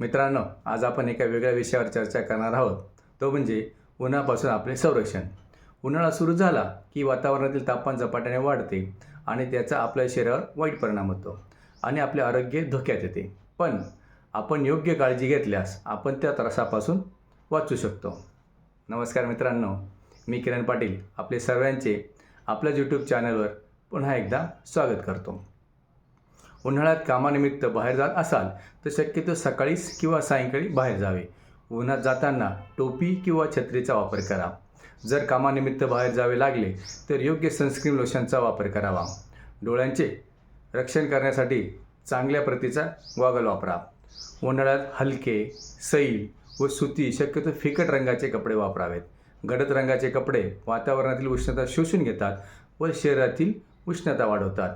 मित्रांनो आज आपण एका वेगळ्या विषयावर चर्चा करणार आहोत. तो म्हणजे उन्हापासून आपले संरक्षण. उन्हाळा सुरू झाला की वातावरणातील तापमान झपाट्याने वाढते आणि त्याचा आपल्या शरीरावर वाईट परिणाम होतो आणि आपले आरोग्य धोक्यात येते. पण आपण योग्य काळजी घेतल्यास आपण त्या त्रासापासून वाचू शकतो. नमस्कार मित्रांनो मी किरण पाटील आपले सर्वांचे आपल्या यूट्यूब चॅनलवर पुन्हा एकदा स्वागत करतो. उन्हाळ्यात कामानिमित्त बाहेर जात असाल तर शक्यतो सकाळीच किंवा सायंकाळी बाहेर जावे. उन्हात जाताना टोपी किंवा छत्रीचा वापर करा. जर कामानिमित्त बाहेर जावे लागले तर योग्य सनस्क्रीन लोशनचा वापर करावा. डोळ्यांचे रक्षण करण्यासाठी चांगल्या प्रतीचा गॉगल वापरा. उन्हाळ्यात हलके सैल व सुती शक्यतो फिकट रंगाचे कपडे वापरावेत. गडद रंगाचे कपडे वातावरणातील उष्णता शोषून घेतात व शरीरातील उष्णता वाढवतात.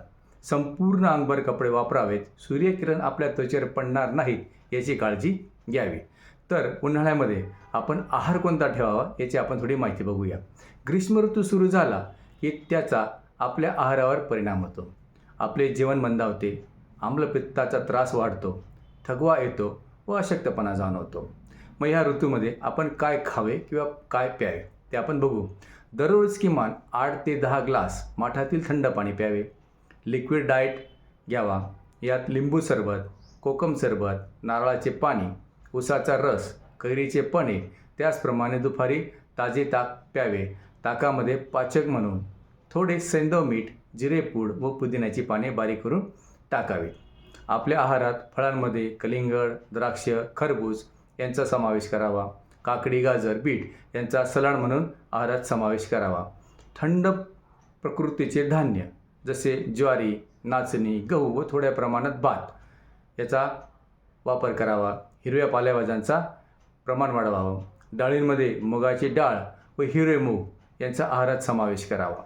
संपूर्ण अंगभर कपडे वापरावेत. सूर्यकिरण आपल्या त्वचेवर पडणार नाहीत याची काळजी घ्यावी. तर उन्हाळ्यामध्ये आपण आहार कोणता ठेवावा याची आपण थोडी माहिती बघूया. ग्रीष्म ऋतू सुरू झाला की त्याचा आपल्या आहारावर परिणाम होतो. आपले जेवण मंदावते आम्लपित्ताचा त्रास वाढतो थकवा येतो व अशक्तपणा जाणवतो. मग ह्या ऋतूमध्ये आपण काय खावे किंवा काय प्यावे ते आपण बघू. दररोज किमान आठ ते दहा ग्लास माठातील थंड पाणी प्यावे. लिक्विड डाएट घ्यावा. यात लिंबू सरबत कोकम सरबत नारळाचे पाणी उसाचा रस कैरीचे पणे त्याचप्रमाणे दुपारी ताजे ताक प्यावे. ताकामध्ये पाचक म्हणून थोडे सेंदव मीठ जिरेपूड व पुदिन्याची पाने बारीक करून टाकावी. आपल्या आहारात फळांमध्ये कलिंगड द्राक्ष खरबूज यांचा समावेश करावा. काकडी गाजर बीट यांचा सलाड म्हणून आहारात समावेश करावा. थंड प्रकृतीचे धान्य जसे ज्वारी नाचणी गहू व थोड्या प्रमाणात भात. याचा वापर करावा. हिरव्या पालेभाज्यांचा प्रमाण वाढवावं. डाळींमध्ये मुगाची डाळ व हिरवे मूग यांचा आहारात समावेश करावा.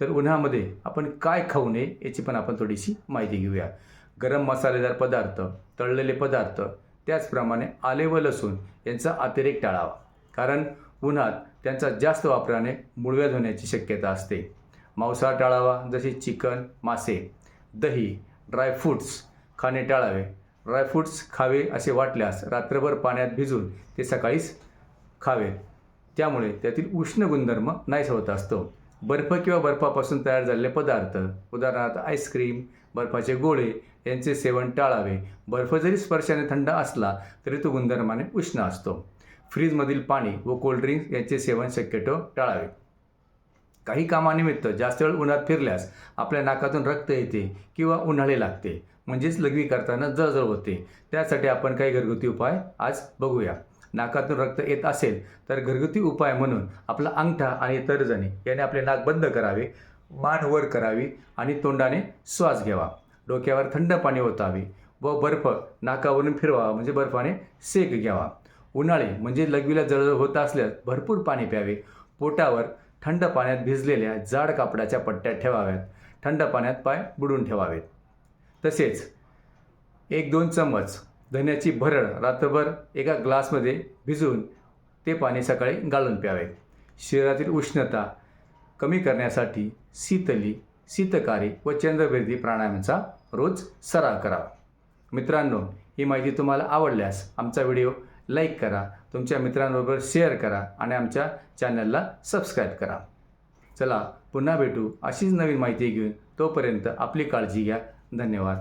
तर उन्हामध्ये आपण काय खाऊ नये याची पण आपण थोडीशी माहिती घेऊया. गरम मसालेदार पदार्थ तळलेले पदार्थ त्याचप्रमाणे आले व लसूण यांचा अतिरेक टाळावा. कारण उन्हात त्यांचा जास्त वापराने मुळव्याध होण्याची शक्यता असते. मांसाहार टाळावा जसे चिकन मासे दही ड्रायफ्रूट्स खाणे टाळावे. ड्रायफ्रूट्स खावे असे वाटल्यास रात्रभर पाण्यात भिजून ते सकाळीच खावे. त्यामुळे त्यातील उष्ण गुणधर्म नाहीस होत असतो. बर्फ किंवा बर्फापासून तयार झालेले पदार्थ उदाहरणार्थ आईस्क्रीम बर्फाचे गोळे यांचे सेवन टाळावे. बर्फ जरी स्पर्शाने थंड असला तरी तो गुणधर्माने उष्ण असतो. फ्रीजमधील पाणी व कोल्ड्रिंक्स यांचे सेवन शक्यतो टाळावे. काही कामानिमित्त जास्त वेळ उन्हात फिरल्यास आपल्या नाकातून रक्त येते किंवा उन्हाळे लागते. म्हणजेच लघवी करताना जळजळ होते. त्यासाठी आपण काही घरगुती उपाय आज बघूया. नाकातून रक्त येत असेल तर घरगुती उपाय म्हणून आपला अंगठा आणि तर्जनी याने आपले नाक बंद करावे मान वर करावी आणि तोंडाने श्वास घ्यावा. डोक्यावर थंड पाणी ओतावे व बर्फ नाकावरून फिरवावा म्हणजे बर्फाने सेक घ्यावा. उन्हाळे म्हणजे लघवीला जळजळ होत असल्यास भरपूर पाणी प्यावे. पोटावर थंड पाण्यात भिजलेल्या जाड कापडाच्या पट्ट्यात ठेवाव्यात. थंड पाण्यात पाय बुडून ठेवावेत. तसेच एक दोन चम्मच धन्याची भरड रात्रभर एका ग्लासमध्ये भिजवून ते पाणी सकाळी गाळून प्यावे. शरीरातील उष्णता कमी करण्यासाठी शीतली शीतकारी व चंद्रभेदी प्राणायामाचा रोज सराव करावा. मित्रांनो ही माहिती तुम्हाला आवडल्यास आमचा व्हिडिओ लाईक करा तुमच्या मित्रांबरोबर शेअर करा आणि आमच्या चॅनलला सबस्क्राईब करा. चला पुन्हा भेटू अशीच नवीन माहिती घेऊन तोपर्यंत आपली काळजी घ्या. धन्यवाद.